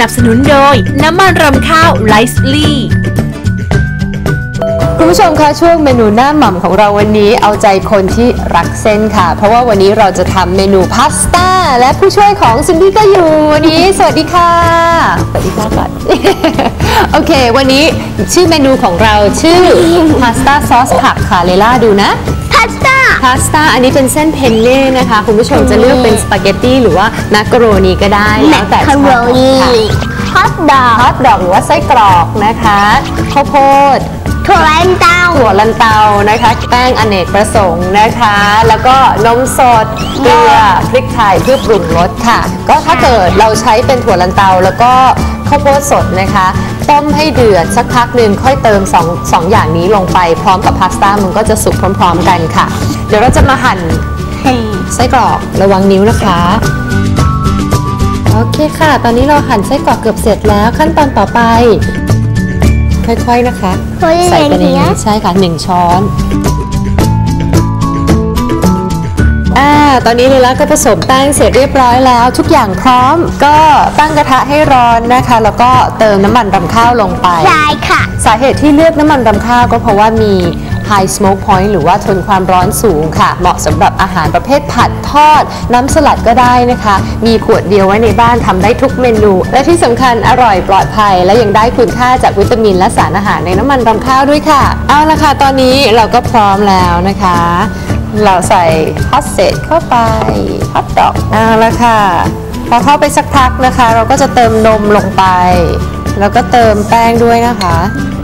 นับสนุนโดย น้ำมันรำข้าวไลซ์ลี่คุณผู้ชมคะช่วงเมนูหน้าหม่ำของเราวันนี้เอาใจคนที่รักเส้นค่ะ เพราะว่าวันนี้เราจะทำเมนูพาสต้าและผู้ช่วยของซินดี้ก็อยู่วันนี้ สวัสดีค่ะสวัสดีค่ะก่อนโอเค วันนี้ชื่อเมนูของเราชื่อพาสต้าซอสผักค่ะเลล่าดูนะพาสต้าพาสต้าอันนี้เป็นเส้นเพนเน่นะคะ คุณผู้ชมจะเลือกเป็นสปาเกตตี้หรือว่ามักโรนีก็ได้แมแล้วคแต่ชคาอบโรนีค่ะฮอทดอกฮอทดอกหรือว่าไส้กรอกนะคะข้าวโพดถั่วแลนเต้าถั่วลันเตานะคะ แป้งอเนกประสงค์นะคะ แล้วก็นมสดเกลือพริกไทยเพื่อปรุงรสค่ะ ก็ถ้าเกิดเราใช้เป็นถั่วลันเตาแล้วก็ข้าวโพดสดนะคะ ต้มให้เดือดสักพักหนึ่งค่อยเติม2องสองอย่างนี้ลงไปพร้อมกับพาสต้ามันก็จะสุกพร้อมๆกันค่ะ เดี๋ยวเราจะมาหั่นไส้กรอกระวังนิ้วนะคะโอเคค่ะ ตอนนี้เราหั่นไส้กรอกเกือบเสร็จแล้วขั้นตอนต่อไป ค่อยๆนะคะเฮ้ยใส่ไปในอย่างเงี้นี้ยใช่ค่ะหนึ่งช้อน ตอนนี้เลยละก็ผสมแป้งเสร็จเรียบร้อยแล้ว ทุกอย่างพร้อม ก็ตั้งกระทะให้ร้อนนะคะ แล้วก็เติมน้ำมันรำข้าวลงไป ใช่ค่ะ สาเหตุที่เลือกน้ำมันรำข้าวก็เพราะว่ามี High Smoke Point หรือว่าทนความร้อนสูงค่ะ เหมาะสำหรับอาหารประเภทผัดทอด น้ำสลัดก็ได้นะคะ มีขวดเดียวไว้ในบ้านทำได้ทุกเมนู และที่สำคัญอร่อยปลอดภัย และยังได้คุณค่าจากวิตามินและสารอาหารในน้ำมันรำข้าวด้วยค่ะ เอาละค่ะ ตอนนี้เราก็พร้อมแล้วนะคะ เราใส่ฮอตเซตเข้าไปฮอตดอกเอาละค่ะ พอเข้าไปสักพักนะคะ เราก็จะเติมนมลงไป แล้วก็เติมแป้งด้วยนะคะ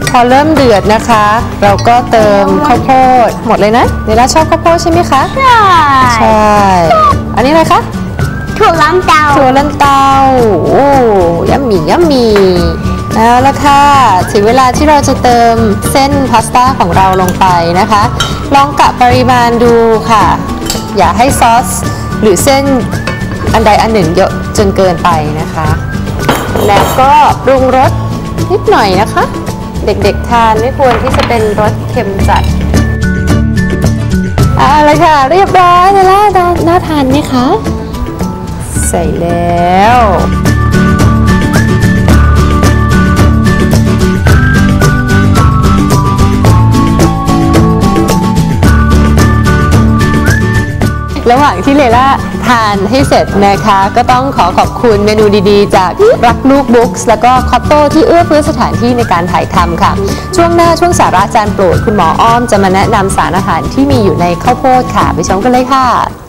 พอเริ่มเดือดนะคะ เราก็เติมข้าวโพดหมดเลยนะเนล่าชอบข้าวโพดใช่ไหมคะใช่ใช่อันนี้อะไรคะถั่วลันเต้าถั่วลันเตาโอ้ยัมมี่ยัมมี่เอาละค่ะ ถึงเวลาที่เราจะเติมเส้นพาสต้าของเราลงไปนะคะ ลองกะปริมาณดูค่ะ อย่าให้ซอสหรือเส้นอันใดอันหนึ่งเยอะจนเกินไปนะคะ แล้วก็ปรุงรสนิดหน่อยนะคะ เด็กๆทานไม่ควรที่จะเป็นรสเค็มจัดเอาละค่ะ เรียบร้อยแล้วน่าทานไหมคะ ใส่แล้ว ระหว่างที่เลล่าทานให้เสร็จนะคะ ก็ต้องขอขอบคุณเมนูดีๆ จากรักลูกบุ๊กส์แล้วก็คอตโต้ที่เอื้อเฟื้อสถานที่ในการถ่ายทำค่ะ ช่วงหน้าช่วงสาระจานโปรดคุณหมออ้อมจะมาแนะนำสารอาหารที่มีอยู่ในข้าวโพดค่ะ ไปชมกันเลยค่ะ